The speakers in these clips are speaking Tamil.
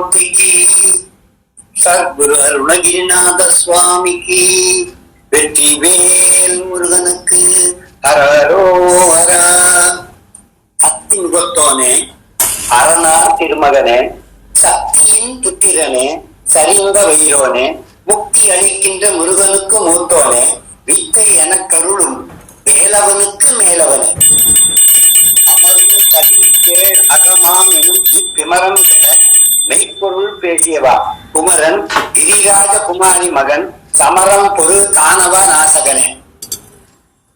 விநாயகமூர்த்திக்கு சத்குரு அருணகிரிநாத சுவாமிக்கு. வெற்றி வேல் முருகனுக்கு. ஹரரோ ஹரா அத்தி முகத்தோனே அரணார் திருமகனே சக்தியின் புத்திரனே சரிந்த வைரோனே முக்தி அளிக்கின்ற முருகனுக்கு மூத்தோனே வித்தை என கருளும் மேலவனுக்கு மேலவனே. அமரும் பதிக்கேள் அகமாம் எனும் இப்பிமரம் கெட மெய்ப்பொருள் பேசியவா? குமரன் கிரிராஜ குமாரி மகன் சமரம் பொரு தானவ நாசகனே.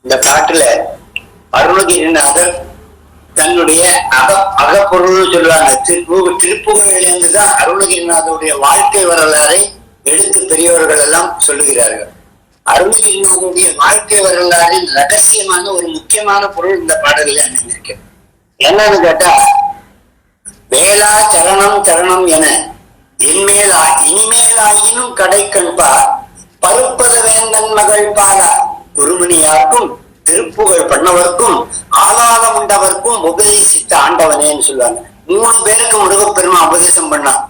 இந்த பாட்டுல அருணகிரிநாதர் தன்னுடைய அக அகப்பொருள் சொல்லுவாங்க. திருப்பு திருப்புகளிலிருந்து தான் அருணகிரிநாதருடைய வாழ்க்கை வரலாறை எடுத்து பெரியவர்கள் எல்லாம் சொல்லுகிறார்கள். அருணகிரிநாதருடைய வாழ்க்கை வரலாறின் ரகசியமான ஒரு முக்கியமான பொருள் இந்த பாடலில் அமைந்திருக்கு. என்னன்னு கேட்டா வேளா சரணம் சரணம் என இன்மேலா இனிமேலாயினும் கடை கண்பார் பருப்பத வேந்தன் மகள் பாலா குருமணியார்க்கும் திருப்புகழ் பண்ணவர்க்கும் ஆளாளம் உண்டவர்க்கும் உபதேசித்த ஆண்டவனேன்னு சொல்லுவாங்க. மூணு பேருக்கு முருகப்பெருமா உபதேசம் பண்ணான்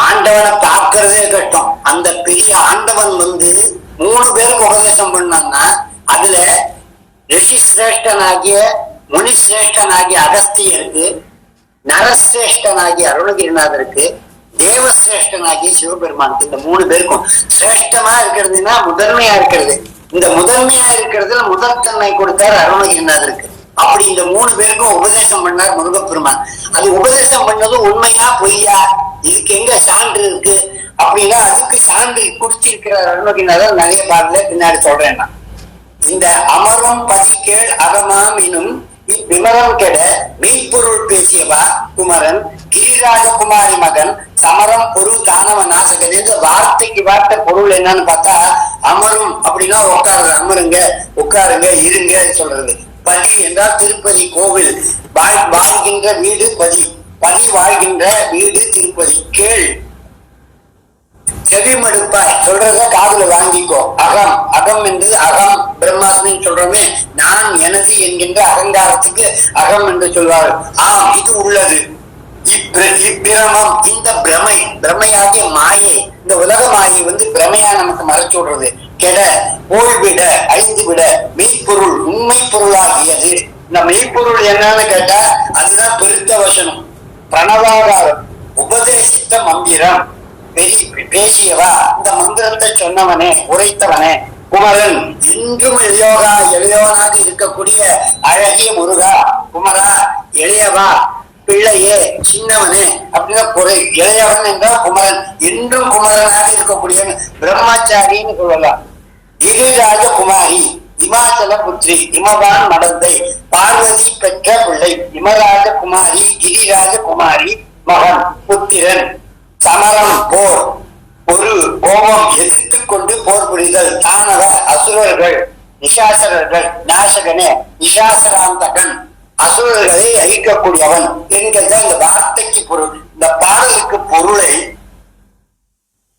ஆண்டவனை பார்க்கறதே கட்டம் அந்த பெரிய ஆண்டவன் வந்து மூணு பேருக்கு உபதேசம் பண்ணான்னா அதுல ரிஷி சிரேஷ்டனாகிய முனி சிரேஷ்டனாகிய அகஸ்தியருக்கு நரசிரேஷ்டனாகிய அருணகிரிநாதருக்கு தேவசிரேஷ்டனாகிய சிவபெருமானுக்கு இந்த மூணு பேருக்கும் சிரேஷ்டமா இருக்கிறதுனா முதன்மையா இருக்கிறது. இந்த முதன்மையா இருக்கிறதுல முதல் தன்மை கொடுத்தார் அருணகிரிநாதருக்கு. அப்படி இந்த மூணு பேருக்கும் உபதேசம் பண்ணார் முருகப்பெருமான். அது உபதேசம் பண்ணதும் உண்மையா பொய்யா? இதுக்கு எங்க சான்று இருக்கு? அப்படின்னா அதுக்கு சான்று கொடுத்திருக்கிறார் அருணகிரிநாதர். நிறைய பாடல பின்னாடி சொல்றேன் நான். இந்த அமரும் பசிக்கேள் அகமாம் எனும் விமரம் கெட மெய்ப்பொருள் பேசியவா குமரன்? கிரிராஜகுமாரி மகன் சமரம் பொருள் தானவ நாசகன் இந்த வார்த்தைக்கு வார்த்தை பொருள் என்னன்னு பார்த்தா அமரும் அப்படின்னா உட்காருங்க அமருங்க உட்காருங்க இருங்க சொல்றது. பதி என்றால் திருப்பதி கோவில். வாழ்கின்ற வீடு பதி பதி வாழ்கின்ற வீடு திருப்பதி. கேள். செவிமடுப்பாய் சொல்றத காதுல வாங்கிக்கோ. அகம். அகம் என்று அகம். பிரம்மாஸ்மின்னு சொல்றோமே நான் எனது என்கின்ற அகங்காரத்துக்கு அகம் என்று சொல்வார்கள். ஆம் இது உள்ளது. இப்பிரமம் இந்த பிரமை பிரமையாகிய மாயை இந்த உலக மாயை வந்து பிரமையா நமக்கு மறைச்சு விடுறது. கெட போய்விட ஐந்து விட மெய்ப்பொருள் உண்மை பொருளாகியது இந்த மெய்ப்பொருள் என்னன்னு கேட்டா அதுதான் பெருத்த வசனம். பிரணவாகாரம் உபதேசித்த மந்திரம். பெரிய பேசியவா? இந்த மந்திரத்தை சொன்னவனே உரைத்தவனே குமரன். இன்றும் இளையோகா இளையோனாக இருக்கக்கூடிய அழகிய முருகா குமரா எளியவா பிள்ளையே சின்னவனே அப்படின்னா குறை. இளையவன் என்றால் குமரன். என்றும் குமரனாக இருக்கக்கூடியவன் பிரம்மச்சாரின்னு சொல்லலாம். கிரிராஜ குமாரி இமாச்சல புத்திரி இமவான் மடந்தை பார்வதி பெற்ற பிள்ளை இமராஜ குமாரி கிரிராஜ குமாரி மகன் புத்திரன். சமரம் போர். ஒரு கோபம் எதிர்த்து கொண்டு போர் புரிதல். தானவ அசுரர்கள் நிஷாசரர்கள் நாசகனே நிஷாசராந்தகன் அசுரர்களை அழிக்கக்கூடியவன். என்கிற இந்த வார்த்தைக்கு பொருள் இந்த பாடலுக்கு பொருளை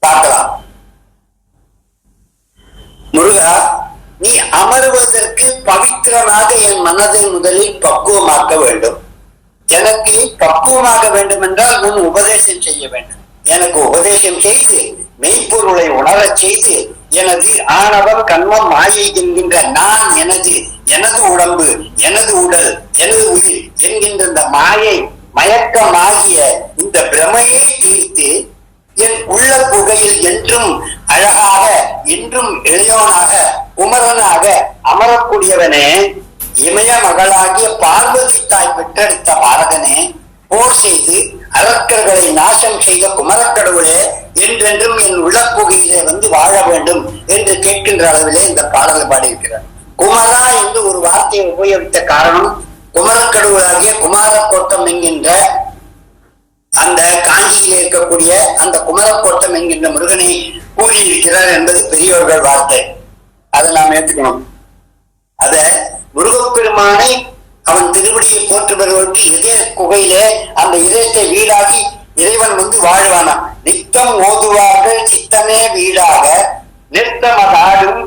பார்க்கலாம் முருகா நீ அமருவதற்கு பவித்திரமாக என் மனதின் முதலில் பக்குவமாக்க வேண்டும். எனக்கு பக்குவமாக வேண்டும் என்றால் முன் உபதேசம் செய்ய வேண்டும். எனக்கு உபதேசம் செய்து மெய்ப்பொருளை உணரச் செய்து எனது ஆணவம் கண்மம் மாயை என்கின்ற நான் எனது எனது உடம்பு எனது உடல் எனது உயிர் என்கின்ற இந்த மாயை மயக்கமாகிய இந்த பிரமையை தீர்த்து என் உள்ள குகையில் என்றும் அழகாக என்றும் இளையோனாக குமரனாக அமரக்கூடியவனே இமய மகளாகிய பார்வதி தாய் பெற்றெடுத்த பாரதனே போர் செய்து அரக்கர்களை நாசம் செய்த குமரக்கடவுளே என்றென்றும் என் உளப்புகையிலே வந்து வாழ வேண்டும் என்று கேட்கின்ற அளவிலே இந்த பாடலை பாடியிருக்கிறார். குமரா என்று ஒரு வார்த்தையை உபயோகித்த காரணம் குமரக்கடவுளாகிய குமாரக்கோட்டம் என்கின்ற அந்த காஞ்சியில் இருக்கக்கூடிய அந்த குமரக்கோட்டம் என்கின்ற முருகனை கூறியிருக்கிறார் என்பது பெரியோர்கள் வார்த்தை. அதை நாம் ஏற்றுக்கணும். அத முருகப்பெருமானை அவன் திருவடியை போற்று பெறுவதற்கு இதய குகையிலே அந்த இதயத்தை வீடாகி இறைவன் வந்து வாழ்வானாம் நித்தம் ஓதுவார்கள் சித்தமே வீடாக நிறுத்தமதாடும்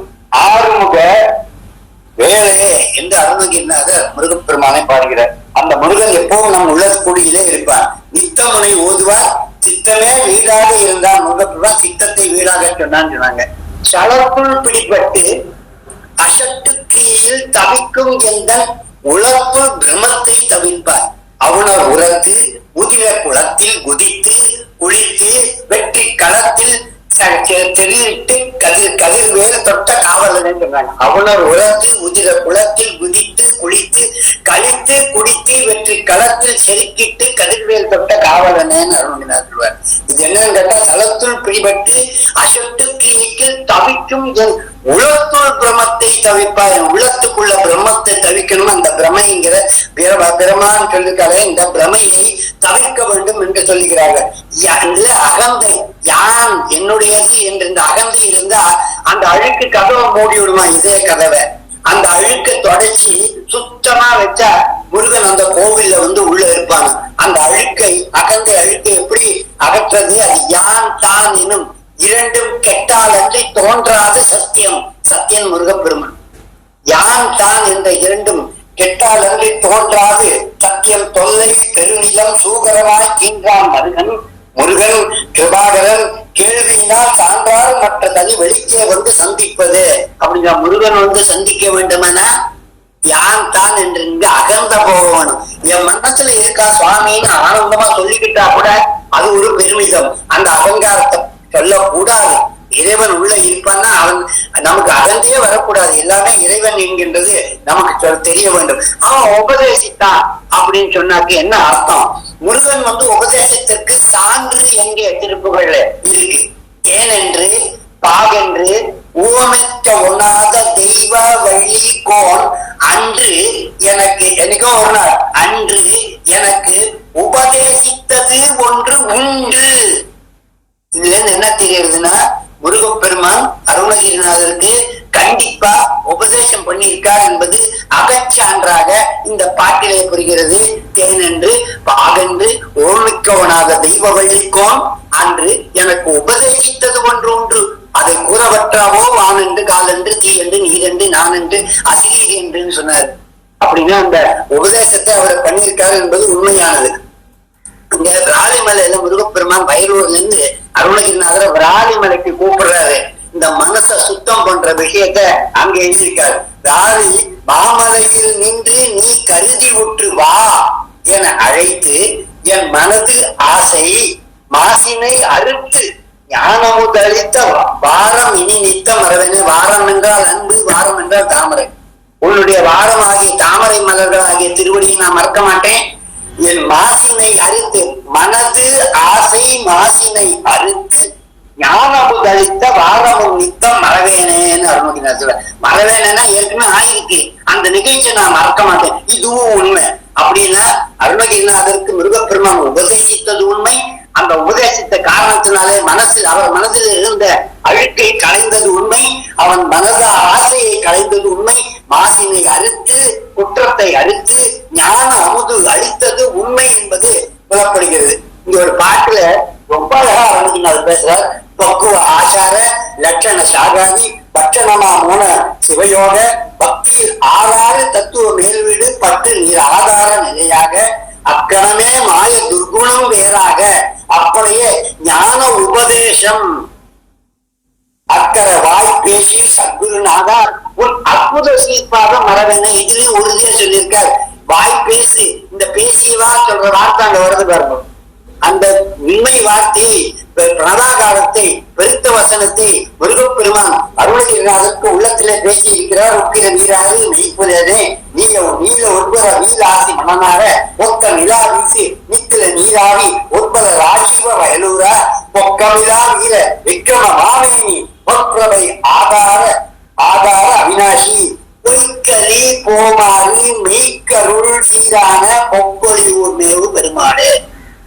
ஆறுமுக வேலையே என்று அருணகிரிநாதர் முருகப்பெருமானை பாடுகிறார். அந்த முருகன் எப்பவும் நம் உள்ளக்குடியிலே இருப்பார். நித்தமுனை ஓதுவார் சித்தமே வீடாக இருந்தால் முருகப்பெருமான் சித்தத்தை வீடாக சொன்னான்னு சொன்னாங்க. சலப்புள் பிடிபட்டு அசட்டு தீயில் தவிக்கும் எந்த உழப்பு பிரமத்தை தவிர்ப்பார். அவுணர் உரத்து உதிர குளத்தில் குதித்து குளித்து வெற்றி களத்தில் தெரிவிட்டு கதிர் கதிர்வேல் தொட்ட காவலன் சொன்னாங்க அவுணர் உரத்து உதிர குளத்தில் குதித்து குளித்து கழித்து குடித்து வெற்றி களத்தில் செருக்கிட்டு கதிர்வேல் தொட்ட காவலனேன்னு அருணினார் சொல்வார். இது என்னன்னு கேட்டா தளத்துள் பிடிபட்டு அசட்டு கிளினிக்கில் தவிக்கும் என் உளத்துள் பிரமத்தை தவிப்பா என் உள்ளத்துக்குள்ள பிரம்மத்தை தவிக்கணும் அந்த பிரமைங்கிற பிரம பிரமான்னு சொல்லிருக்காரு இந்த பிரமையை தவிர்க்க வேண்டும் என்று சொல்லுகிறார்கள். அகந்தை யான் என்னுடையது என்று இந்த அகந்தை இருந்தா அந்த அழுக்கு கதவை மூடி விடுமா இதே கதவை. அந்த அழுக்க தொடச்சி சுத்தமா வச்சா முருகன் அந்த கோவில்ல வந்து உள்ள இருப்பாங்க அந்த அழுக்கை அகந்த அழுக்கை எப்படி அகற்றது அது யான் தான் எனும் இரண்டும் கெட்டால் அன்றி தோன்றாத சத்தியம். சத்தியன் முருகப்பெருமன். யான் தான் என்ற இரண்டும் கெட்டால் அன்றி தோன்றாது சத்தியம். தொல்லை பெருநிலம் சூகரமாய் கீன்றான் மருகன் முருகன் கிருபாகரன் கேள்வியினால் சான்றால் மற்ற தனி வெளிச்சே வந்து சந்திப்பது. அப்படிங்கிற முருகன் வந்து சந்திக்க வேண்டுமெனா யான் தான் என்று இங்கு அகந்த போகணும் என் மனசுல இருக்கா சுவாமின்னு ஆனந்தமா சொல்லிக்கிட்டா கூட அது ஒரு பெருமிதம். அந்த அகங்காரத்தை சொல்லக்கூடாது. இறைவன் உள்ள இருப்பான்னா அவன் நமக்கு அகந்தே வரக்கூடாது. எல்லாமே இறைவன் என்கின்றது நமக்கு தெரிய வேண்டும். அவன் உபதேசித்தான் அப்படின்னு சொன்னாக்கு என்ன அர்த்தம்? முருகன் வந்து உபதேசத்திற்கு சான்று எங்கே திருப்புகள்ல இருக்கு. ஏனென்று பாகென்று ஊமைக்க உண்ணாத தெய்வ வழி கோன் அன்று எனக்கு என்னைக்கோ ஒரு நாள் அன்று எனக்கு உபதேசித்தது ஒன்று உண்டு. இதுல இருந்து என்ன தெரியுதுன்னா முருகப்பெருமான் அருணகிரிநாதருக்கு கண்டிப்பா உபதேசம் பண்ணியிருக்கார் என்பது அகச்சான்றாக இந்த பாட்டிலே புரிகிறது. தேனென்று பாகன்று ஓமிக்கவனாக தெய்வ வழிக்கோன் அன்று எனக்கு உபதேசித்தது ஒன்று ஒன்று அதை கூறவற்றாவோ வானென்று காலன்று தீ என்று நீரென்று நான் என்று அசிரீர் என்று சொன்னார். அப்படின்னா அந்த உபதேசத்தை அவர் பண்ணியிருக்காரு என்பது உண்மையானது. இந்த விராலிமலையில முருகப்பெருமான் வயலூர்ல இருந்து அருணகிரிநாதர் விராலிமலைக்கு கூப்பிடுறாரு. இந்த மனச சுத்தம் பண்ற விஷயத்த அங்க எழுதியிருக்காரு. ராலி மாமலையில் நின்று நீ கருதி உற்று வா என அழைத்து என் மனது ஆசை மாசினை அறுத்து ஞானமுதளித்த வாரம் இனி நித்தம் வரவேனே வாரம் என்றால் அன்பு வாரம் என்றால் தாமரை. உன்னுடைய வாரம் ஆகிய தாமரை மலர்கள் ஆகிய திருவடியை நான் மறக்க மாட்டேன். என் மாசினை அறுத்து மனது ஆசை மாசினை அறுத்து ஞானமுதளித்த வாரமும் நித்தம் மறவேனேன்னு அருணகிரிநாத் சொல்ற மறவேனா ஏற்கனவே ஆயிருக்கு. அந்த நிகழ்ச்சியை நான் மறக்க மாட்டேன். இதுவும் உண்மை. அப்படின்னா அருணகிரிநாதருக்கு மிருகப்பெருமான் உபதேசித்தது உண்மை. அந்த உபதேசித்த காரணத்தினாலே மனசில் அவர் மனதில் இருந்த அழுக்கை களைந்தது உண்மை அவன் மனத ஆசையை களைந்தது உண்மை மாசினை அறுத்து குற்றத்தை அறுத்து ஞான அமுது அழித்தது உண்மை என்பது புலப்படுகிறது. இங்க ஒரு பாட்டுல ரொம்ப அழகா அருணகிரிநாதர் பேசுறார் பக்குவ ஆசார லட்சண சாகாதி பட்சணமா மூன சிவயோக பக்தியில் ஆதார தத்துவ மேல்வீடு பட்டு நீர் ஆதார நிலையாக அக்கணமே மாய துர்குணம் வேறாக அப்படியே ஞான உபதேசம். அக்கறை வாய் பேசி சத்குருநாதார் உன் அற்புத சீர்பாக மரபென இதுலயும் உறுதியா சொல்லியிருக்கார். வாய் பேசி இந்த பேசிவா சொல்ற வார்த்தை அங்க வருது பாருங்க. அந்த உண்மை வார்த்தையை பிரணாகாரத்தை பெருத்த வசனத்தை முருகப்பெருமான் அருணகிரிநாதருக்கு உள்ளத்திலே பேசி இருக்கிறார் உக்கிர நீராறு மெய்ப்புலனே நீல நீல ஒன்பத வீல் ஆசி மணனார ஒக்க நிலா வீசி நித்தில நீராவி ஒன்பத ராஜீவ வயலூரா பொக்கமிலா வீர விக்ரம மாமேனி பொற்பிரபை ஆதார ஆதார அவினாஷி. பொய்க்கலி போமாறு மெய்க்கருள் சீரான பொக்கொழி ஊர் மேவு பெருமாடு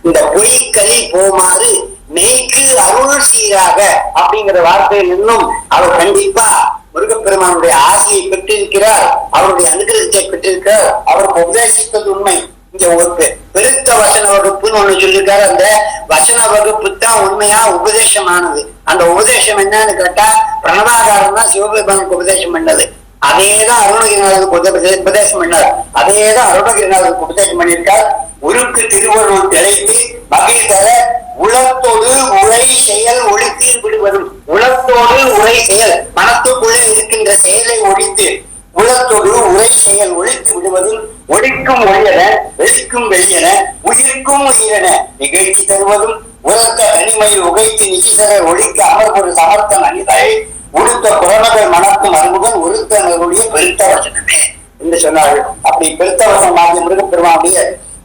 இந்த பொய்க்கலி போமாறு மெய்க்கு அருள் சீராக அப்படிங்கிற வார்த்தையில் இன்னும் அவர் கண்டிப்பா முருகப்பெருமானுடைய ஆசையை பெற்றிருக்கிறார். அவருடைய அனுகிரகத்தை பெற்றிருக்கிறார். அவருக்கு உபதேசித்தது உண்மை. இங்க ஒரு பெருத்த வசன வகுப்புன்னு ஒண்ணு சொல்லியிருக்காரு. அந்த வசன வகுப்பு தான் உண்மையா உபதேசமானது. அந்த உபதேசம் என்னன்னு கேட்டா பிரணவாகாரம் தான் சிவபெருமானுக்கு உபதேசம் பண்ணது. அதேதான் அருணகிரிநாதருக்கு உபதே- உபதேசம் பண்ணார். அதேதான் அருணகிரிநாதருக்கு உபதேசம் பண்ணியிருக்கார். உருக்கு திருவருள் திளைத்து மகிழ் தர உளத்தோடு உரை செயல் ஒழித்து விடுவதும். உளத்தோடு உரை செயல் மனத்துக்குள்ளே இருக்கின்ற செயலை ஒழித்து உளத்தோடு உரை செயல் ஒழித்து விடுவதும் ஒழிக்கும் ஒளியன வெளிக்கும் வெளியன உயிர்க்கும் உயிரென நிகழ்ச்சி தருவதும். உலக தனிமையில் உகைத்து நிசிதர ஒழிக்க அமர்வொரு சமர்த்தன் அணிதாய் உடுத்த புறமகள் மனத்தும் அறிமுகன் ஒருத்தனருடைய பெருத்த வசனமே என்று சொன்னார்கள். அப்படி பெருத்தவசம் ஆகிய முருகப்பெருமானுடைய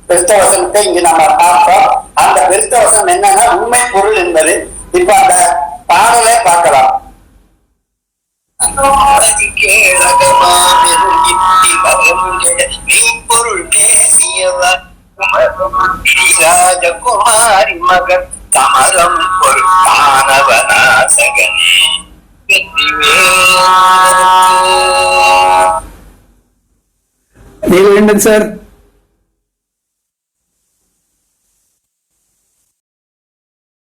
பெருத்த இங்க நம்ம பார்த்தோம். அந்த பெருத்தவசம் என்னன்னா உண்மை பொருள் என்பது. இப்ப அந்த பாடலை பார்க்கலாம். மெய்ப்பொருள் பேசியவர் ராஜகுமாரி மகன். கமலம் பொருளானவனாசகனே வெற்றிவேல் ఏమైంది సార్?